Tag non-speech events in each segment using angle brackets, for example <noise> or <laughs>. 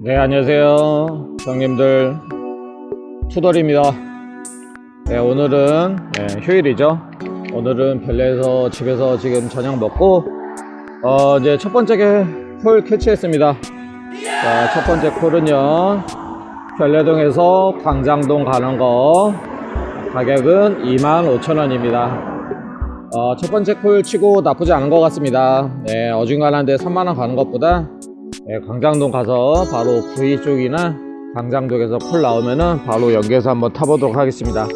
네, 안녕하세요. 형님들. 투덜입니다. 네, 오늘은 네, 휴일이죠. 오늘은 별내에서 집에서 지금 저녁 먹고, 어, 이제 첫 번째 콜 캐치했습니다. 자, 첫 번째 콜은요. 별내동에서 광장동 가는 거. 가격은 25,000원입니다. 어, 첫 번째 콜 치고 나쁘지 않은 것 같습니다. 네, 어중간한데 3만원 가는 것보다 네, 광장동 가서 바로 구이 쪽이나 광장동에서 콜 나오면은 바로 연계해서 한번 타보도록 하겠습니다.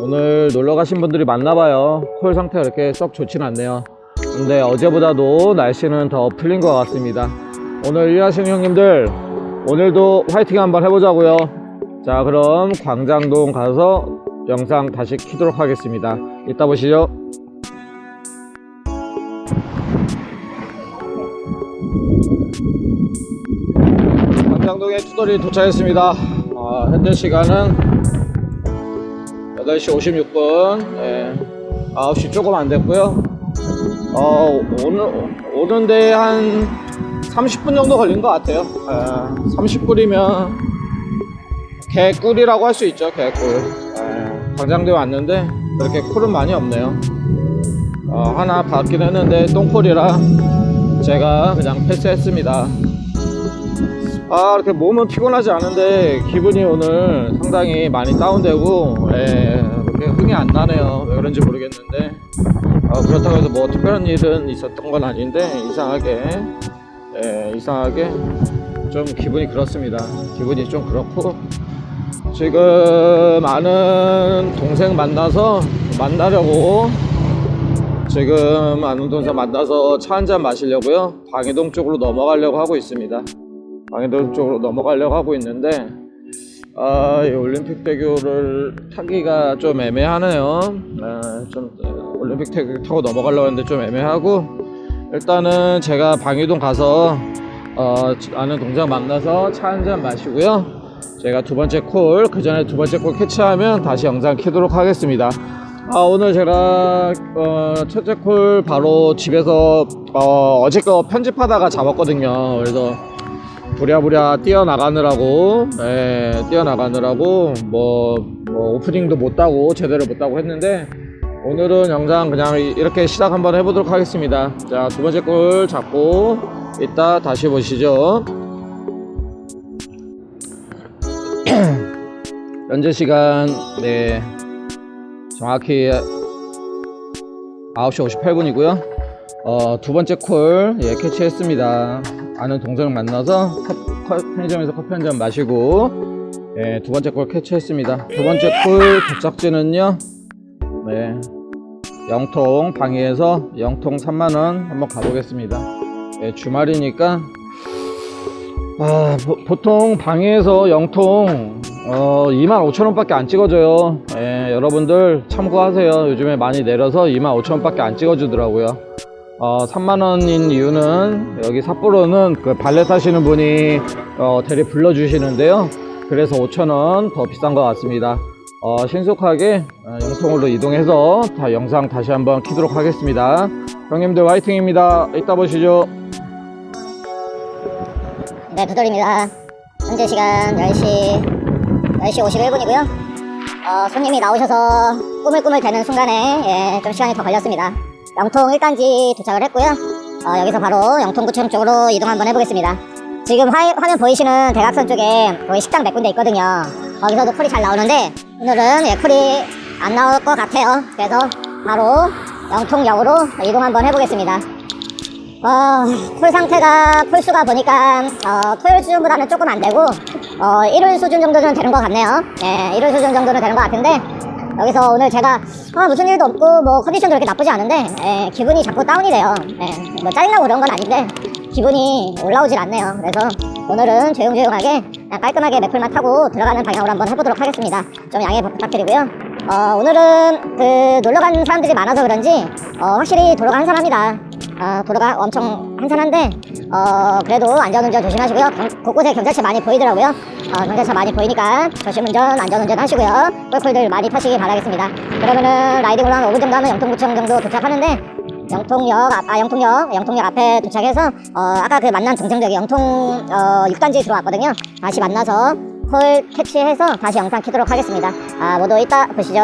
오늘 놀러 가신 분들이 많나봐요. 콜 상태가 이렇게 썩 좋진 않네요. 근데 어제보다도 날씨는 더 풀린 것 같습니다. 오늘 일하시는 형님들, 오늘도 화이팅 한번 해보자고요. 자, 그럼 광장동 가서 영상 다시 키도록 하겠습니다. 이따 보시죠. 장동에 투덜이 도착했습니다. 어, 현재 시간은 8시 56분. 예, 9시 조금 안 됐고요. 어, 오늘, 오는데 한 30분 정도 걸린 것 같아요. 예, 30분이면 개꿀이라고 할 수 있죠, 개꿀. 예, 광장동에 왔는데 그렇게 꿀은 많이 없네요. 어, 하나 받긴 했는데 똥콜이라 제가 그냥 패스했습니다. 아 이렇게 몸은 피곤하지 않은데 기분이 오늘 상당히 많이 다운되고 예, 그렇게 흥이 안 나네요. 왜 그런지 모르겠는데. 어, 그렇다고 해서 뭐 특별한 일은 있었던 건 아닌데 이상하게 예, 이상하게 좀 기분이 그렇습니다. 기분이 좀 그렇고. 지금 아는 동생 만나서 만나려고 지금 아는 동생 만나서 차 한잔 마시려고요. 방해동 쪽으로 넘어가려고 하고 있습니다 방해동 쪽으로 넘어가려고 하고 있는데 아, 이 올림픽 대교를 타기가 좀 애매하네요. 아, 좀 어, 올림픽 대교 타고 넘어가려고 했는데 좀 애매하고 일단은 제가 방해동 가서 어, 아는 동생 만나서 차 한 잔 마시고요. 제가 두 번째 콜, 그 전에 두 번째 콜 캐치하면 다시 영상 키도록 하겠습니다. 아, 오늘 제가 어, 첫째 콜 바로 집에서 어, 어제 거 편집하다가 잡았거든요. 그래서 부랴부랴 뛰어나가느라고 예, 뛰어나가느라고 뭐, 뭐 오프닝도 못 따고 제대로 못 따고 했는데 오늘은 영상 그냥 이- 이렇게 시작 한번 해보도록 하겠습니다. 자 두 번째 골 잡고 이따 다시 보시죠. <clears throat> 현재 시간 네 정확히 9시 58분이고요 어, 두 번째 콜 예, 캐치했습니다. 아는 동생을 만나서 편의점에서 커피 한 잔 마시고 예, 두 번째 콜 캐치했습니다. 두 번째 콜 도착지는요. 네. 영통 방위에서 영통 3만 원 한번 가보겠습니다. 예, 주말이니까 아, 보, 통 방위에서 영통 어, 2만 5천 원밖에 안 찍어줘요. 예, 여러분들 참고하세요. 요즘에 많이 내려서 2만 5천 원밖에 안 찍어주더라고요. 어, 3만원인 이유는 여기 삿포로는 그 발레 타시는 분이 어, 대리 불러주시는데요. 그래서 5천원 더 비싼 것 같습니다. 어, 신속하게 어, 영통으로 이동해서 다 영상 다시 한번 키도록 하겠습니다. 형님들 화이팅입니다. 이따 보시죠. 네, 두돌입니다. 현재 시간 10시, 10시 51분이고요. 어, 손님이 나오셔서 꾸물꾸물 되는 순간에 예, 좀 시간이 더 걸렸습니다. 영통 1단지 도착을 했고요. 어, 여기서 바로 영통구청 쪽으로 이동 한번 해보겠습니다. 지금 화, 화면 보이시는 대각선 쪽에 거기 식당 몇 군데 있거든요. 거기서도 쿨이 잘 나오는데 오늘은 예, 쿨이 안 나올 것 같아요. 그래서 바로 영통역으로 이동 한번 해보겠습니다. 어, 콜 상태가 콜 수가 보니까 어, 토요일 수준보다는 조금 안 되고 어, 일요일 수준 정도는 되는 것 같네요. 예, 일요일 수준 정도는 되는 것 같은데 여기서 오늘 제가 아, 무슨 일도 없고 뭐 컨디션도 그렇게 나쁘지 않은데 예, 기분이 자꾸 다운이 돼요. 예, 뭐 짜증나고 그런 건 아닌데 기분이 올라오질 않네요. 그래서 오늘은 조용조용하게 깔끔하게 매플만 타고 들어가는 방향으로 한번 해보도록 하겠습니다. 좀 양해 부탁드리고요. 어, 오늘은 그 놀러 가는 사람들이 많아서 그런지 어, 확실히 도로가 한산합니다. 어, 도로가 엄청 한산한데 어, 그래도 안전운전 조심하시고요. 경- 곳곳에 경찰차 많이 보이더라고요. 어, 경찰차 많이 보이니까 조심운전, 안전운전 하시고요. 꿀꿀들 많이 타시기 바라겠습니다. 그러면은 라이딩으로 한 5분 정도 하면 영통구청 정도 도착하는데 영통역 앞, 아 영통역 영통역 앞에 도착해서 어 아까 그 만난 동생들이 영통 어 6단지 들어왔거든요. 다시 만나서 콜 캐치해서 다시 영상 키도록 하겠습니다. 아 모두 이따 보시죠.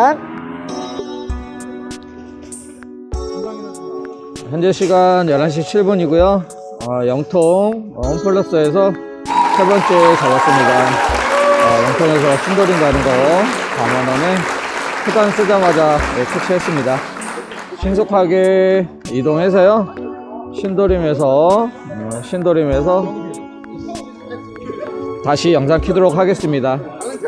현재 시간 11시 7분이고요. 어, 영통 홈플러스에서 세 번째 잡았습니다. 어, 영통에서 신도림 가는 거 강원원에 후단 쓰자마자 네, 캐치했습니다. 신속하게 이동해서요. 신도림에서 어, 신도림에서 다시 영상 키도록 하겠습니다.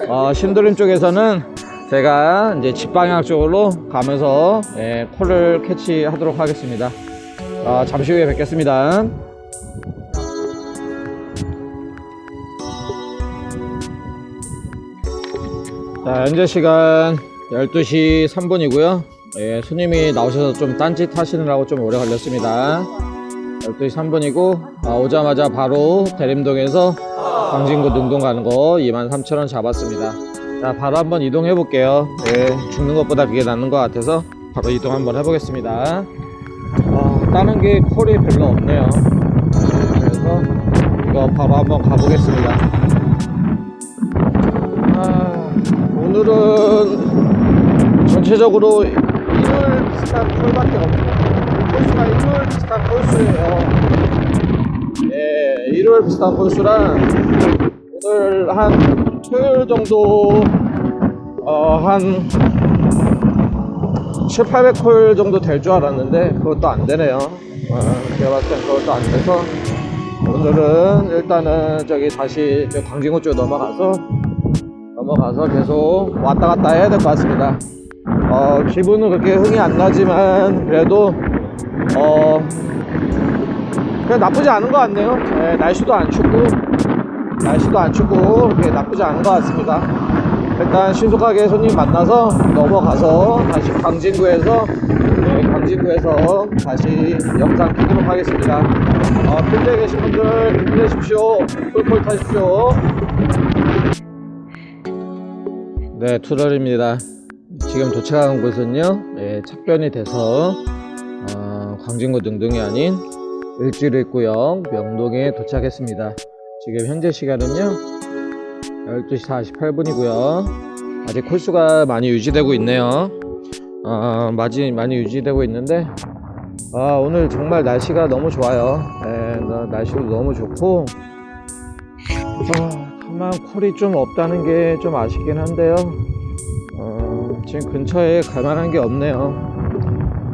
어, 신도림 쪽에서는 제가 이제 집 방향 쪽으로 가면서 예, 콜을 캐치하도록 하겠습니다. 아, 잠시 후에 뵙겠습니다. 자, 현재 시간 12시 3분이고요. 예, 손님이 나오셔서 좀 딴짓 하시느라고 좀 오래 걸렸습니다. 12시 3분이고, 아, 오자마자 바로 대림동에서 광진구 능동 가는 거 23,000원 잡았습니다. 자, 바로 한번 이동해 볼게요. 예, 죽는 것보다 그게 낫는 것 같아서 바로 이동 한번 해보겠습니다. 아, 다른 게 콜이 별로 없네요. 네, 그래서 이거 바로 한번 가보겠습니다. 아, 오늘은 전체적으로 일요일 비슷한 콜밖에 없고 콜수가 일요일 비슷한 콜수예요. 예, 일요일 비슷한 콜수라 오늘 한 토요일 정도 어, 한 7, 800콜 정도 될 줄 알았는데 그것도 안 되네요. 어, 제가 봤을 땐 그것도 안 돼서 오늘은 일단은 저기 다시 저 광진구 쪽 넘어가서 넘어가서 계속 왔다 갔다 해야 될 것 같습니다. 어, 기분은 그렇게 흥이 안 나지만 그래도 어, 그냥 나쁘지 않은 것 같네요. 예, 날씨도 안 춥고 날씨도 안 춥고 나쁘지 않은 것 같습니다. 일단 신속하게 손님 만나서 넘어가서 다시 광진구에서 네, 광진구에서 다시 영상 키도록 하겠습니다. 어, 필드에 계신 분들 힘내십시오. 폴폴 타십시오. 네, 투덜입니다. 지금 도착한 곳은요, 예, 착변이 돼서 어, 광진구 능동이 아닌 일주일구역 명동에 도착했습니다. 지금 현재 시간은요, 12시 48분이고요. 아직 콜수가 많이 유지되고 있네요. 어, 많이, 많이 유지되고 있는데, 아, 오늘 정말 날씨가 너무 좋아요. 예, 나- 날씨도 너무 좋고, 아, 다만 콜이 좀 없다는 게 좀 아쉽긴 한데요. 어, 지금 근처에 갈 만한 게 없네요.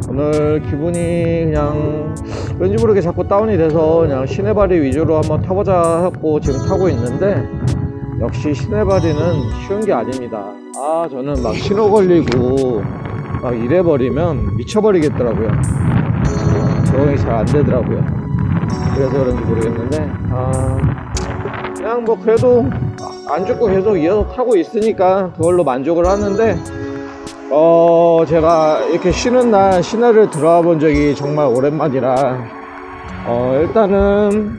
오늘 기분이 그냥 왠지 모르게 자꾸 다운이 돼서 그냥 시내바리 위주로 한번 타보자 하고 지금 타고 있는데 역시 시내바리는 쉬운 게 아닙니다. 아 저는 막 신호 걸리고 막 이래버리면 미쳐버리겠더라고요. 어, 적응이 잘 안 되더라고요. 그래서 그런지 모르겠는데 아 그냥 뭐 그래도 안 죽고 계속 이어서 타고 있으니까 그걸로 만족을 하는데 어 제가 이렇게 쉬는 날 시내를 들어와 본 적이 정말 오랜만이라 어 일단은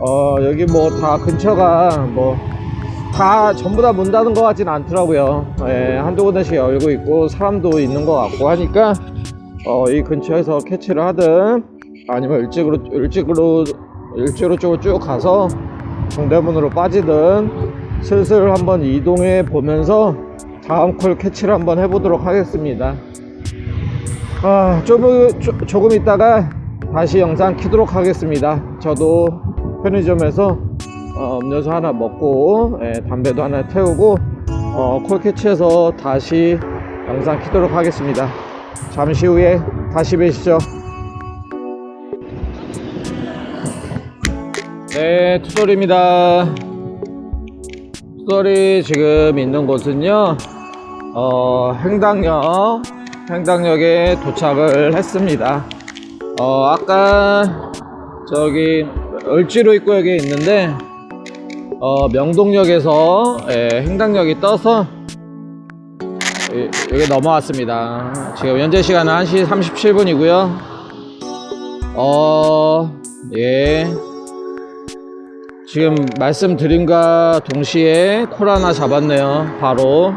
어 여기 뭐 다 근처가 뭐 다 전부 다 문 닫은 것 같진 않더라고요 예, 한두 군데씩 열고 있고 사람도 있는 것 같고 하니까 어 이 근처에서 캐치를 하든 아니면 일찍으로 일찍으로 일찍으로 쪽으로 쭉 가서 동대문으로 빠지든 슬슬 한번 이동해 보면서 다음 콜 캐치를 한번 해보도록 하겠습니다. 아, 좀, 조, 조금 있다가 다시 영상 키도록 하겠습니다. 저도 편의점에서 어, 음료수 하나 먹고 예, 담배도 하나 태우고 어, 콜 캐치해서 다시 영상 키도록 하겠습니다. 잠시 후에 다시 뵈시죠. 네, 투돌입니다. 투돌이 지금 있는 곳은요, 어, 횡당역, 횡당역에 도착을 했습니다. 어, 아까 저기 을지로 입구역에 있는데, 어, 명동역에서 예, 횡당역이 떠서 예, 여기 넘어왔습니다. 지금 현재 시간은 1시 37분이고요. 어, 예. 지금 말씀드림과 동시에 콜 하나 잡았네요. 바로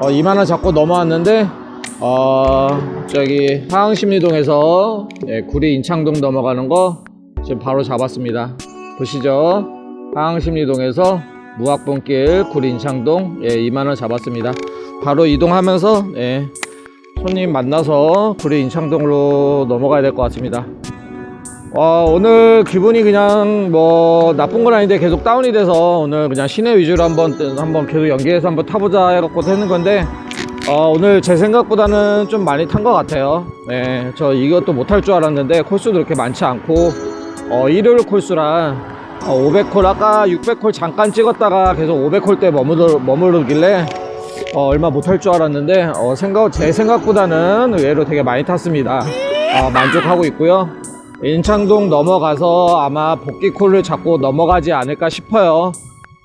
어, 2만원 잡고 넘어왔는데 어 저기 하항심리동에서 예, 구리 인창동 넘어가는 거 지금 바로 잡았습니다. 보시죠. 하항심리동에서 무학분길 구리 인창동 예, 2만 원 잡았습니다. 바로 이동하면서 예, 손님 만나서 구리 인창동으로 넘어가야 될 것 같습니다. 와, 오늘 기분이 그냥 뭐 나쁜 건 아닌데 계속 다운이 돼서 오늘 그냥 시내 위주로 한번 한번 계속 연계해서 한번 타보자 해갖고 했는 건데 어, 오늘 제 생각보다는 좀 많이 탄 것 같아요. 네, 저 이것도 못할 줄 알았는데 콜수도 그렇게 많지 않고 어, 일요일 콜수라 어, 500콜 아까 600콜 잠깐 찍었다가 계속 500콜 때 머무르, 머무르길래 어, 얼마 못할 줄 알았는데 어, 생각 제 생각보다는 의외로 되게 많이 탔습니다. 어, 만족하고 있고요. 인창동 넘어가서 아마 복귀콜을 잡고 넘어가지 않을까 싶어요.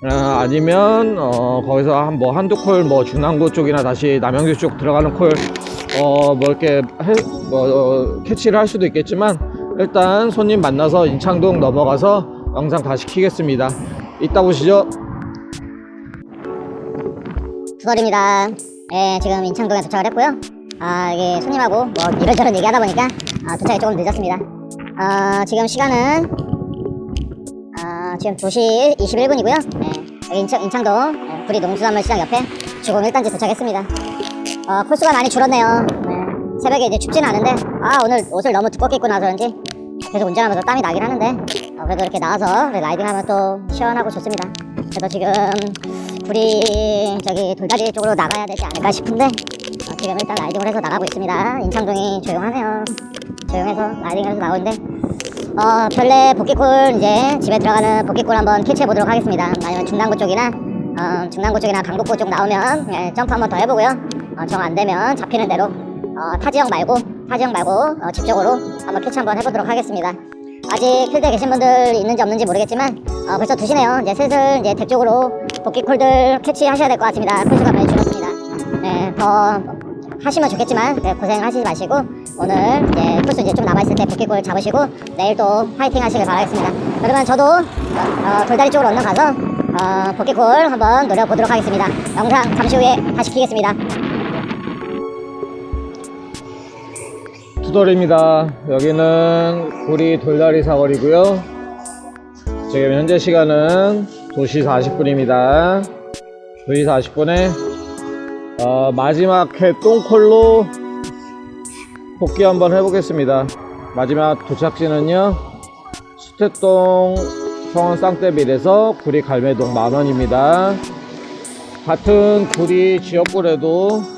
어, 아니면 어, 거기서 한 뭐 한두 콜뭐 중랑구 쪽이나 다시 남영주 쪽 들어가는 콜 어 뭐 이렇게 해, 뭐 어, 캐치를 할 수도 있겠지만 일단 손님 만나서 인창동 넘어가서 영상 다시 키겠습니다. 이따 보시죠. 두덜입니다. 예, 지금 인창동에 도착을 했고요. 아, 이게 손님하고 뭐 이런저런 얘기하다 보니까 아, 도착이 조금 늦었습니다. 아, 지금 시간은 아, 지금 2시 21분이고요. 예, 인창, 인창동 예, 구리 농수산물 시장 옆에 주공 1단지 도착했습니다. 어, 콜수가 많이 줄었네요. 네, 새벽에 이제 춥지는 않은데 아, 오늘 옷을 너무 두껍게 입고 나서 그런지 계속 운전하면서 땀이 나긴 하는데 어, 그래도 이렇게 나와서 라이딩하면 또 시원하고 좋습니다. 그래도 지금 구리 저기 돌다리 쪽으로 나가야 되지 않을까 싶은데 어, 지금 일단 라이딩을 해서 나가고 있습니다. 인창동이 조용하네요. 조용해서 라이딩을 해서 나오는데 어, 별내 복귀골 이제 집에 들어가는 복귀골 한번 캐치해 보도록 하겠습니다. 아니면 중랑구 쪽이나 어, 중랑구 쪽이나 강북구 쪽 나오면 예, 점프 한번 더 해보고요. 어, 정 안 되면 잡히는 대로 어, 타지형 말고 타지형 말고 어, 집 쪽으로 한번 캐치 한번 해보도록 하겠습니다. 아직 필드에 계신 분들 있는지 없는지 모르겠지만 어, 벌써 2시네요. 이제 슬슬 이제 덱 쪽으로 복귀 콜들 캐치하셔야 될 것 같습니다. 콜수가 많이 줄었습니다. 네, 더 하시면 좋겠지만 네, 고생하시지 마시고 오늘 이제 콜수 이제 좀 남아있을 때 복귀 콜 잡으시고 내일 또 파이팅 하시길 바라겠습니다. 그러면 저도 어, 돌다리 쪽으로 얼른 가서 어, 복귀 콜 한번 노려보도록 하겠습니다. 영상 잠시 후에 다시 키겠습니다. 투덜입니다. 여기는 구리 돌다리 사거리고요. 지금 현재 시간은 2시 40분입니다. 2시 40분에 어, 마지막 개똥콜로 복귀 한번 해보겠습니다. 마지막 도착지는요. 수태동 성원 쌍대빌에서 구리 갈매동 만원입니다. 같은 구리 지역구래도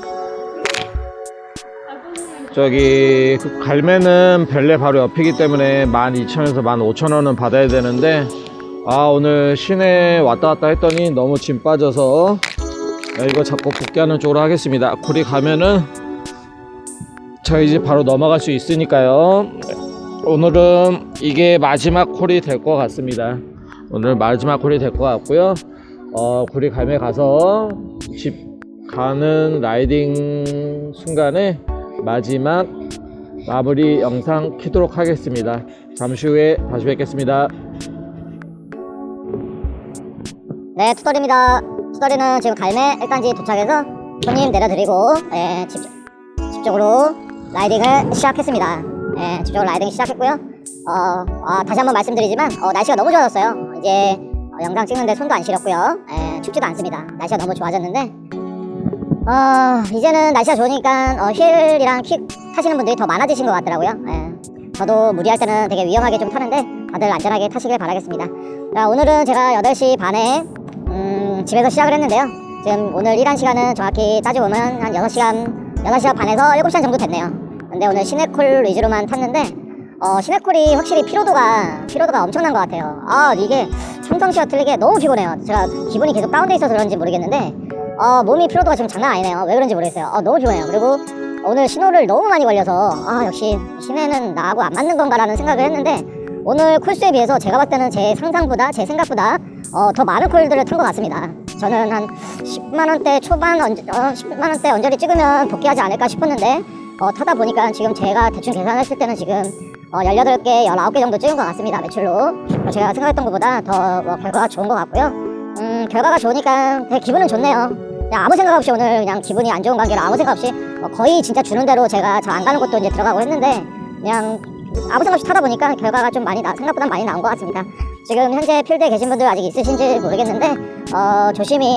저기 그 갈매는 별내 바로 옆이기 때문에 12,000원에서 15,000원은 받아야 되는데 아 오늘 시내 왔다 갔다 했더니 너무 짐 빠져서 야, 이거 자꾸 복귀하는 쪽으로 하겠습니다. 구리 가면은 저희 집 바로 넘어갈 수 있으니까요. 오늘은 이게 마지막 콜이 될 것 같습니다. 오늘 마지막 콜이 될 것 같고요. 어 구리 갈매 가서 집 가는 라이딩 순간에 마지막 마무리 영상 키도록 하겠습니다. 잠시 후에 다시 뵙겠습니다. 네, 투덜입니다. 투덜이는 지금 갈매 1단지 도착해서 손님 내려드리고 예, 집, 집 쪽으로 라이딩을 시작했습니다. 예, 집 쪽으로 라이딩 시작했고요. 어, 아, 다시 한번 말씀드리지만 어, 날씨가 너무 좋아졌어요. 이제 어, 영상 찍는데 손도 안 시렸고요. 예, 춥지도 않습니다. 날씨가 너무 좋아졌는데 어, 이제는 날씨가 좋으니까 어, 휠이랑 킥 타시는 분들이 더 많아지신 것 같더라고요. 예. 저도 무리할 때는 되게 위험하게 좀 타는데 다들 안전하게 타시길 바라겠습니다. 자, 오늘은 제가 8시 반에 음, 집에서 시작을 했는데요. 지금 오늘 일한 시간은 정확히 따져보면 한 6시간, 6시간 반에서 7시간 정도 됐네요. 근데 오늘 시내콜 위주로만 탔는데 어, 시내콜이 확실히 피로도가 피로도가 엄청난 것 같아요. 아 이게 평상시와 틀리게 너무 피곤해요. 제가 기분이 계속 다운돼 있어서 그런지 모르겠는데 어, 몸이 피로도가 지금 장난 아니네요. 왜 그런지 모르겠어요. 어, 너무 피곤해요. 그리고 오늘 신호를 너무 많이 걸려서 아 역시 시내는 나하고 안 맞는 건가라는 생각을 했는데 오늘 콜수에 비해서 제가 봤을 때는 제 상상보다 제 생각보다 어, 더 많은 콜들을 탄 것 같습니다. 저는 한 10만 원대 초반 언, 어, 10만 원대 언저리 찍으면 복귀하지 않을까 싶었는데 어, 타다 보니까 지금 제가 대충 계산했을 때는 지금 어, 18개, 19개 정도 찍은 것 같습니다. 매출로. 어, 제가 생각했던 것보다 더 뭐, 결과가 좋은 것 같고요. 음, 결과가 좋으니까 되게 기분은 좋네요. 그냥 아무 생각 없이 오늘 그냥 기분이 안 좋은 관계로 아무 생각 없이 어, 거의 진짜 주는 대로 제가 잘 안 가는 곳도 이제 들어가고 했는데 그냥 아무 생각 없이 타다 보니까 결과가 좀 많이 나, 생각보다 많이 나온 것 같습니다. 지금 현재 필드에 계신 분들 아직 있으신지 모르겠는데 어, 조심히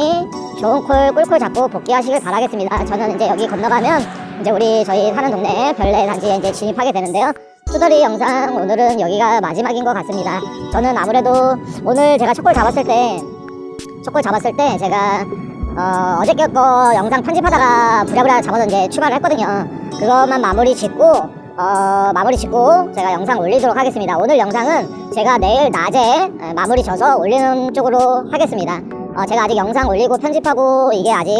좋은 콜 꿀콜 잡고 복귀하시길 바라겠습니다. 저는 이제 여기 건너가면 이제 우리 저희 사는 동네 별내 단지에 이제 진입하게 되는데요. 투덜이 영상 오늘은 여기가 마지막인 것 같습니다. 저는 아무래도 오늘 제가 첫골 잡았을 때 첫골 잡았을 때 제가 어, 어저께 거 영상 편집하다가 부랴부랴 잡아서 이제 추가를 했거든요. 그것만 마무리 짓고 어, 마무리 짓고 제가 영상 올리도록 하겠습니다. 오늘 영상은 제가 내일 낮에 에, 마무리 져서 올리는 쪽으로 하겠습니다. 어, 제가 아직 영상 올리고 편집하고 이게 아직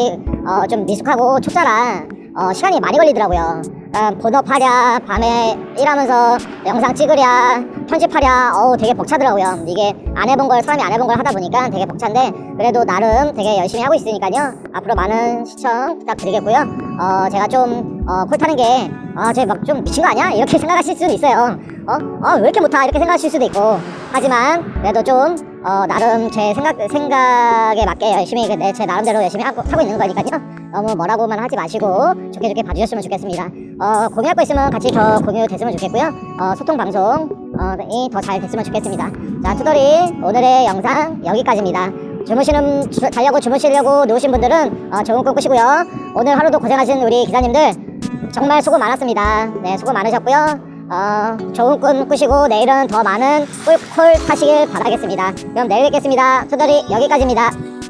어, 좀 미숙하고 초짜라 어, 시간이 많이 걸리더라고요. 어, 본업하랴 밤에 일하면서 영상 찍으랴 편집하랴 어우 되게 벅차더라고요. 이게 안 해본 걸 사람이 안 해본 걸 하다 보니까 되게 벅찬데 그래도 나름 되게 열심히 하고 있으니까요. 앞으로 많은 시청 부탁드리겠고요. 어, 제가 좀 어, 콜 타는 게 아, 쟤막좀 미친 거 아니야? 이렇게 <laughs> 생각하실 수는 있어요. 어? 어, 왜 이렇게 못하? 이렇게 생각하실 수도 있고. 하지만 그래도 좀 어, 나름 제 생각 생각에 맞게 열심히 그내제 나름대로 열심히 하고, 하고 있는 거니까요. 너무 뭐라고만 하지 마시고 좋게 좋게 봐주셨으면 좋겠습니다. 어, 공유할 거 있으면 같이 더 공유 됐으면 좋겠고요. 어, 소통 방송 어, 이더 잘 됐으면 좋겠습니다. 자, 투덜이 오늘의 영상 여기까지입니다. 주무시는 주, 자려고 주무시려고 누우신 분들은 어, 좋은 꿈 꾸시고요. 오늘 하루도 고생하신 우리 기사님들 정말 수고 많았습니다. 네, 수고 많으셨고요. 어, 좋은 꿈 꾸시고 내일은 더 많은 꿀콜 타시길 바라겠습니다. 그럼 내일 뵙겠습니다. 투덜이 여기까지입니다.